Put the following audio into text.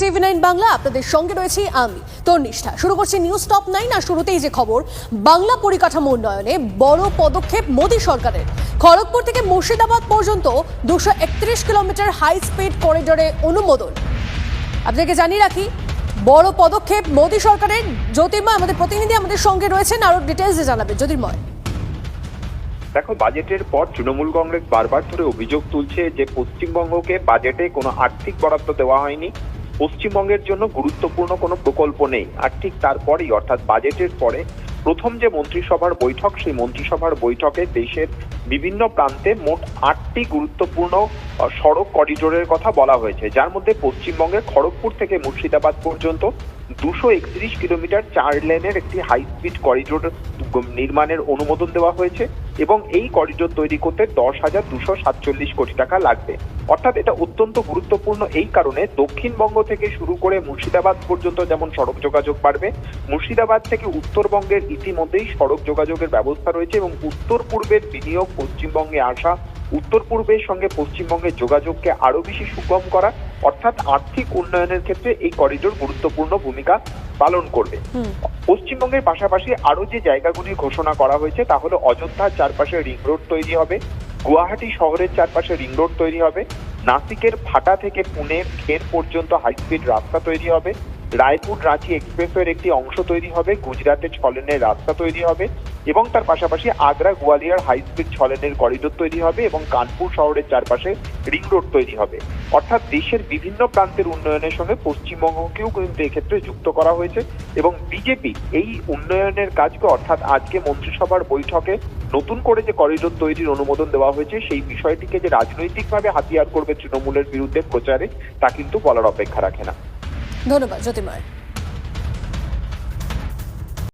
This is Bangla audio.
টিভি নাইন বাংলা, আপনাদের সঙ্গে রয়েছি আমি, তন্নিষ্ঠা। শুরু করছি নিউজ টপ নাইন, আর শুরুতেই যে খবর, বাংলা পরিকাঠামো উন্নয়নে বড় পদক্ষেপ মোদী সরকারের। খড়গপুর থেকে মুর্শিদাবাদ পর্যন্ত দুশো একত্রিশ কিলোমিটার হাই স্পিড করিডোরে অনুমোদন। আপনাদেরকে জানিয়ে রাখি, বড় পদক্ষেপ মোদী সরকারের। জ্যোতির্ময় আমাদের প্রতিনিধি আমাদের সঙ্গে রয়েছেন, আরও ডিটেলসে জানাবে জ্যোতির্ময়। দেখো, বাজেটের পর তৃণমূল কংগ্রেস বারবার ধরে অভিযোগ তুলছে যে পশ্চিমবঙ্গকে বাজেটে কোনো আর্থিক বরাদ্দ দেওয়া হয়নি। পশ্চিমবঙ্গের জন্য গুরুত্বপূর্ণ কোনো প্রকল্প নেই। আর ঠিক তারপরেই, অর্থাৎ বাজেটের পরে, প্রথম যে মন্ত্রিসভার বৈঠক, সেই মন্ত্রিসভার বৈঠকে দেশের বিভিন্ন প্রান্তে মোট আটটি গুরুত্বপূর্ণ সড়ক করিডোরের কথা বলা হয়েছে। যার মধ্যে পশ্চিমবঙ্গের খড়গপুর থেকে মুর্শিদাবাদ পর্যন্ত দুশো একত্রিশ কিলোমিটার চার লেনের একটি হাই স্পিড করিডোর নির্মাণের অনুমোদন দেওয়া হয়েছে। এবং এই করিডোর তৈরি করতে দশ হাজার দুশো সাতচল্লিশ কোটি টাকা লাগবে। অর্থাৎ এটা অত্যন্ত গুরুত্বপূর্ণ এই কারণে দক্ষিণবঙ্গ থেকে শুরু করে মুর্শিদাবাদ পর্যন্ত যেমন সড়ক যোগাযোগ বাড়বে, মুর্শিদাবাদ থেকে উত্তরবঙ্গের ইতিমধ্যেই সড়ক যোগাযোগের ব্যবস্থা রয়েছে এবং উত্তর পূর্বের বিনিয়োগ পশ্চিমবঙ্গে আসা, উত্তর পূর্বের সঙ্গে পশ্চিমবঙ্গের যোগাযোগকে আরও বেশি সুগম করা অর্থাৎ আর্থিক উন্নয়নের ক্ষেত্রে এই করিডোর গুরুত্বপূর্ণ ভূমিকা পালন করবে। পশ্চিমবঙ্গের পাশাপাশি আরও যে জায়গাগুলি ঘোষণা করা হয়েছে তা হলো অযোধ্যার চারপাশে রিং রোড তৈরি হবে গুয়াহাটি শহরের চারপাশে রিং রোড তৈরি হবে নাসিকের ফাটা থেকে পুনে খের পর্যন্ত হাইস্পিড রাস্তা তৈরি হবে রায়পুর রাঁচি এক্সপ্রেসওয়ের একটি অংশ তৈরি হবে, গুজরাটের ছলেনের রাস্তা তৈরি হবে এবং তার পাশাপাশি আগ্রা গোয়ালিয়র হাই স্পিড ছলেনের করিডোর তৈরি হবে এবং কানপুর শহরের চারপাশে রিং রোড তৈরি হবে। অর্থাৎ দেশের বিভিন্ন প্রান্তের উন্নয়নের সঙ্গে পশ্চিমবঙ্গকেও কিন্তু এক্ষেত্রে যুক্ত করা হয়েছে এবং বিজেপি এই উন্নয়নের কাজকে অর্থাৎ আজকে মন্ত্রিসভার বৈঠকে নতুন করে যে করিডোর তৈরির অনুমোদন দেওয়া হয়েছে, সেই বিষয়টিকে যে রাজনৈতিকভাবে হাতিয়ার করবে তৃণমূলের বিরুদ্ধে প্রচারে তা কিন্তু বলার অপেক্ষা রাখে না। ধন্যবাদ জ্যোতির্ময়